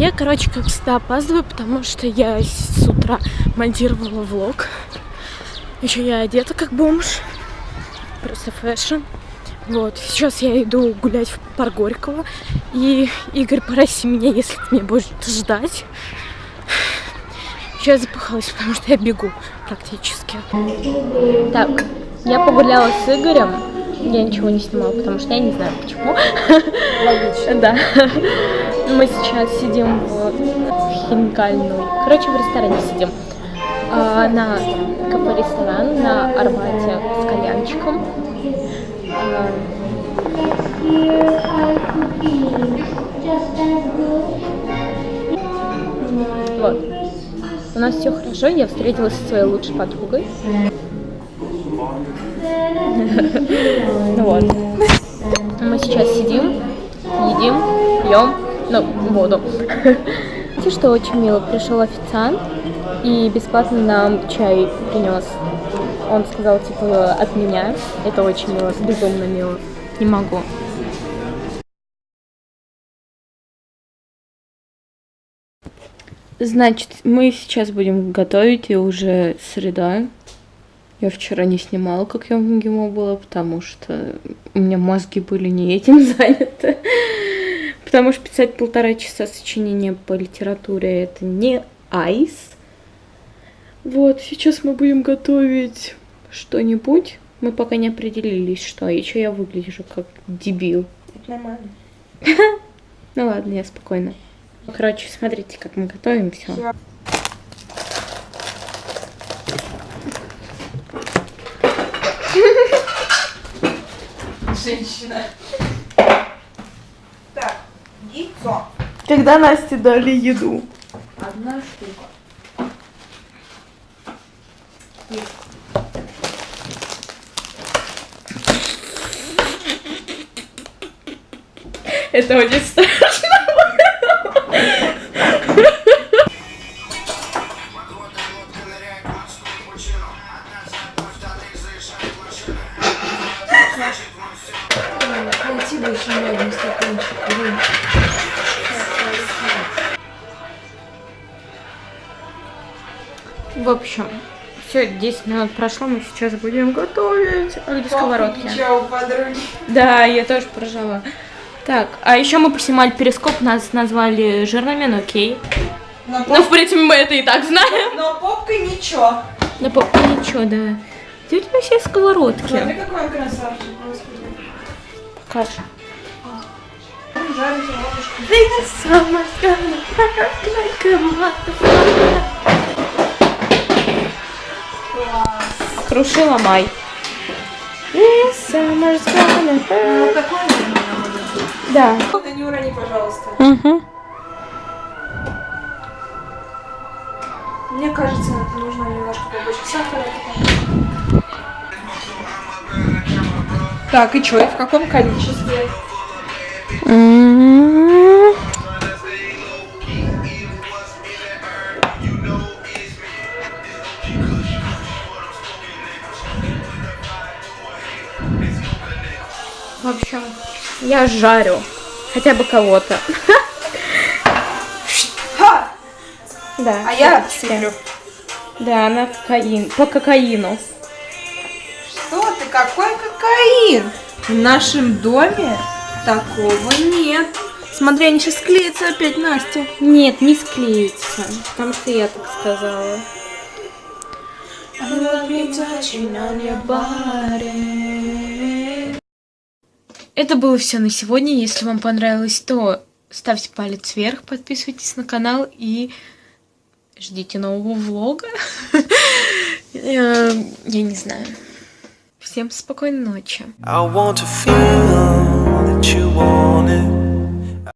Я, короче, как всегда опаздываю, потому что я с утра монтировала влог. Еще я одета как бомж. Просто фэшн. Вот, сейчас я иду гулять в парк Горького. И, Игорь, попроси меня, если ты меня будешь ждать. Сейчас запыхалась, потому что я бегу практически. Так, я погуляла с Игорем. Я ничего не снимала, потому что я не знаю почему. Логично. Да. Мы сейчас сидим в Хинкальной. Короче, в ресторане сидим. А, на кафе-ресторан на Арбате с кальянчиком. А, Вот. У нас все хорошо. Я встретилась со своей лучшей подругой. Ну вот. Мы сейчас сидим, едим, пьем, ну, воду. Видите, что очень мило. Пришел официант и бесплатно нам чай принес. Он сказал, типа, от меня. Это очень мило, безумно мило. Не могу. Значит, мы сейчас будем готовить, и уже среда. Я вчера не снимала, как я в МГИМО была, потому что у меня мозги были не этим заняты. Потому что писать полтора часа сочинения по литературе это не айс. Вот, сейчас мы будем готовить что-нибудь. Мы пока не определились, что. И еще я выгляжу как дебил. Это нормально. Ну ладно, я спокойно. Короче, смотрите, как мы готовим все. Женщина. Яйцо. Когда Насте дали еду? Одна штука. Есть. Это очень страшно. Найти бы еще один стаканчик. В общем, все, 10 минут прошло, мы сейчас будем готовить. А где сковородки? У подруги. Да, я тоже поржала. Так, а еще мы поснимали перископ, нас назвали жирными, ну окей. Но, Ну, поп... в принципе, мы это и так знаем. Но попка ничего. Да, по- ничего, да. Где у тебя все Смотри, сковородки? какой он красавчик, господи. Покажи. Он жарит. Крушила май. This summer's gonna Вот такой мне надо. Да. Да не урони, пожалуйста. Угу. Мне кажется, нужно немножко побольше сахара. Так, и что, и в каком количестве? В общем, я жарю. Хотя бы кого-то. Да. А я сыплю. Да, на кокаин. По кокаину. Что ты, какой кокаин? В нашем доме такого нет. Смотри, они сейчас склеятся опять, Настя. Нет, не склеится. Потому что я так сказала. Это было все на сегодня. Если вам понравилось, то ставьте палец вверх, подписывайтесь на канал и ждите нового влога. Я не знаю. Всем спокойной ночи. I want to feel that you want it.